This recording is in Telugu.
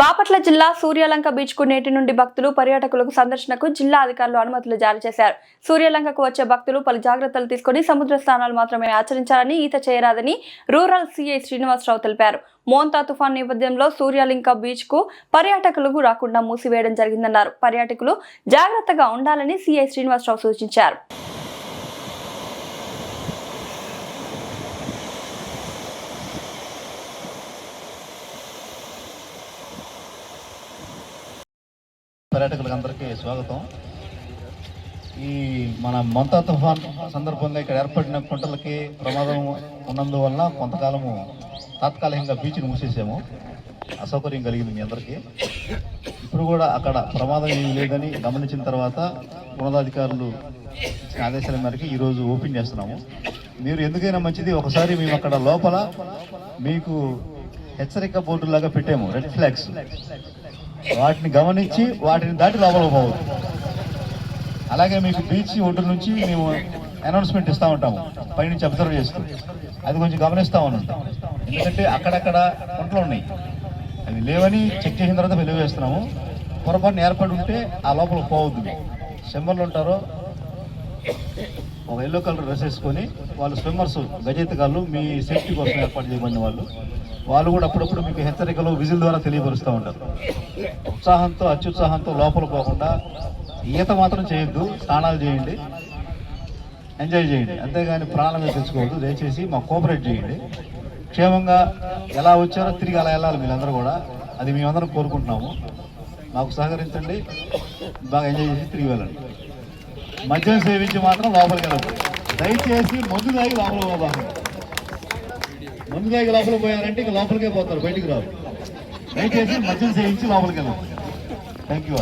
బాపట్ల జిల్లా సూర్యలంక బీచ్కు నేటి నుండి భక్తులు పర్యాటకులకు సందర్శనకు జిల్లా అధికారులు అనుమతులు జారీ చేశారు. సూర్యలంకకు వచ్చే భక్తులు పలు జాగ్రత్తలు తీసుకుని సముద్ర స్నానాలు మాత్రమే ఆచరించాలని ఈత చేయరాదని రూరల్ సిఐ శ్రీనివాసరావు తెలిపారు. మోంతా తుఫాన్ నేపథ్యంలో సూర్యలింక బీచ్కు పర్యాటకులకు రాకుండా మూసివేయడం జరిగిందన్నారు. పర్యాటకులు జాగ్రత్తగా ఉండాలని సిఐ శ్రీనివాసరావు సూచించారు. పర్యాటకులకు అందరికీ స్వాగతం. ఈ మన మొంతా తుఫాన్ సందర్భంగా ఇక్కడ ఏర్పడిన కుంటలకి ప్రమాదం ఉన్నందువలన కొంతకాలము తాత్కాలికంగా బీచ్ని మూసేసాము. అసౌకర్యం కలిగింది మీ అందరికీ. ఇప్పుడు కూడా అక్కడ ప్రమాదం ఏమీ లేదని గమనించిన తర్వాత ఉన్నతాధికారులు ఇచ్చిన ఆదేశాల మేరకు ఈరోజు ఓపెన్ చేస్తున్నాము. మీరు ఎందుకైనా మంచిది ఒకసారి మేము అక్కడ లోపల మీకు హెచ్చరిక బోర్డు లాగా పెట్టాము. రెడ్ ఫ్లాగ్స్ వాటిని గమనించి వాటిని దాటి లోపల పోవద్దు అలాగే మీకు బీచ్ ఒడ్డు నుంచి మేము అనౌన్స్మెంట్ ఇస్తూ ఉంటాము. పైనుంచి అబ్జర్వ్ చేస్తూ. అది కొంచెం గమనిస్తూ ఉన్నాం. ఎందుకంటే అక్కడక్కడ ఒంట్లు ఉన్నాయి. అవి లేవని చెక్ చేసిన తర్వాత వెలువేస్తున్నాము పొరపాటున ఏర్పడి ఉంటే ఆ లోపల పోవద్దు. సింబర్లు ఉంటారో ఒక ఎల్లో కలర్ డ్రెస్ వేసుకొని వాళ్ళు స్విమ్మర్స్ గజెత్తగాళ్ళు మీ సేఫ్టీ కోసం ఏర్పాటు చేయబడిన వాళ్ళు. వాళ్ళు కూడా అప్పుడప్పుడు మీకు హెచ్చరికలు విజిల్ ద్వారా తెలియపరుస్తూ ఉంటారు. ఉత్సాహంతో అత్యుత్సాహంతో లోపల పోకుండా ఈత మాత్రం చేయొద్దు స్నానాలు చేయండి ఎంజాయ్ చేయండి. అంతేగాని ప్రాణం తెచ్చుకోవద్దు దయచేసి మాకు కోఆపరేట్ చేయండి. క్షేమంగా ఎలా వచ్చారో తిరిగి అలా వెళ్ళాలి మీరందరూ కూడా. అది మేమందరం కోరుకుంటున్నాము. మాకు సహకరించండి బాగా ఎంజాయ్ చేసి తిరిగి వెళ్ళండి. మద్యం సేవించి మాత్రం లోపలికి వెళ్ళదు దయచేసి ముందు దాగి లోపల పోబాకండి. ముందు దాగి లోపల పోయారంటే ఇక లోపలికే పోతారు బయటికి రావు దయచేసి మద్యం సేవించి లోపలికి వెళ్ళదు థ్యాంక్ యూ